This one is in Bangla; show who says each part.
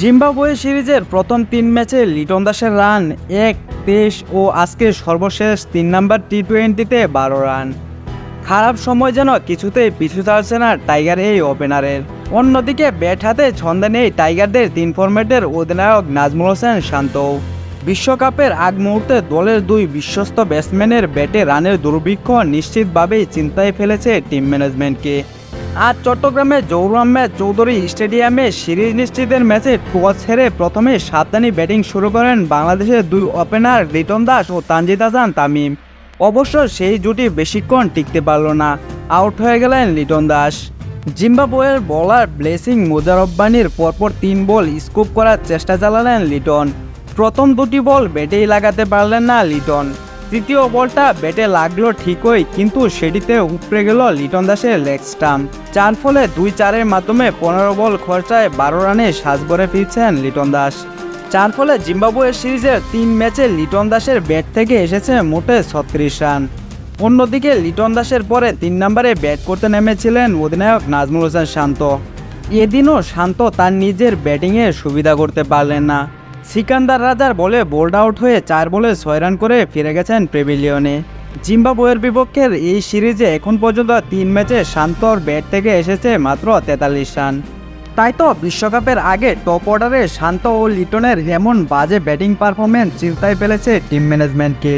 Speaker 1: জিম্বাবুয়ে সিরিজের প্রথম তিন ম্যাচে লিটন দাসের রান এক, তেইশ ও আজকে সর্বশেষ তিন নম্বর টি টোয়েন্টিতে বারো রান। খারাপ সময় যেন কিছুতেই পিছু ছাড়ছে না টাইগার এই ওপেনারের। অন্যদিকে ব্যাট হাতে ছন্দে নেই টাইগারদের তিন ফরম্যাটের অধিনায়ক নাজমুল হোসেন শান্ত বিশ্বকাপের আগ মুহূর্তে দলের দুই বিশ্বস্ত ব্যাটসম্যানের ব্যাটে রানের দুর্ভিক্ষ নিশ্চিতভাবেই চিন্তায় ফেলেছে টিম ম্যানেজমেন্টকে। আজ চট্টগ্রামে জৌর আহমেদ চৌধুরী স্টেডিয়ামে সিরিজ নিশ্চিতের ম্যাচে টস হেরে প্রথমে সাবধানী ব্যাটিং শুরু করেন বাংলাদেশের দুই ওপেনার লিটন দাস ও তানজিদ হাসান তামিম। অবশ্য সেই জুটি বেশিক্ষণ টিকতে পারল না, আউট হয়ে গেলেন লিটন দাস। জিম্বাবুয়ের বোলার ব্লেসিং মুজারব্বানির পরপর তিন বল স্কুপ করার চেষ্টা চালালেন লিটন। প্রথম দুটি বল ব্যাটেই লাগাতে পারলেন না লিটন। তৃতীয় বলটা ব্যাটে লাগল ঠিকই, কিন্তু সেটিতে উপড়ে গেল লিটন দাসের লেগ স্টাম্প। যার ফলে দুই চারের মাধ্যমে পনেরো বল খরচায় বারো রানে সাজগড়ে ফিরছেন লিটন দাস। যার ফলে জিম্বাবুয়ের সিরিজের তিন ম্যাচে লিটন দাসের ব্যাট থেকে এসেছে মোটে ছত্রিশ রান। অন্যদিকে লিটন দাসের পরে তিন নম্বরে ব্যাট করতে নেমেছিলেন অধিনায়ক নাজমুল হোসেন শান্ত। এদিনও শান্ত তার নিজের ব্যাটিংয়ে সুবিধা করতে পারলেন না। সিকান্দার রাজার বলে বোল্ড আউট হয়ে চার বলে ছয় রান করে ফিরে গেছেন প্রেভিলিয়নে জিম্বাবুয়ের বিপক্ষের এই সিরিজে এখন পর্যন্ত তিন ম্যাচে শান্তর ব্যাট থেকে এসেছে মাত্র তেতাল্লিশ রান। তাই তো বিশ্বকাপের আগে টপ অর্ডারে শান্ত ও লিটনের এমন বাজে ব্যাটিং পারফরমেন্স চিন্তায় ফেলেছে টিম ম্যানেজমেন্টকে।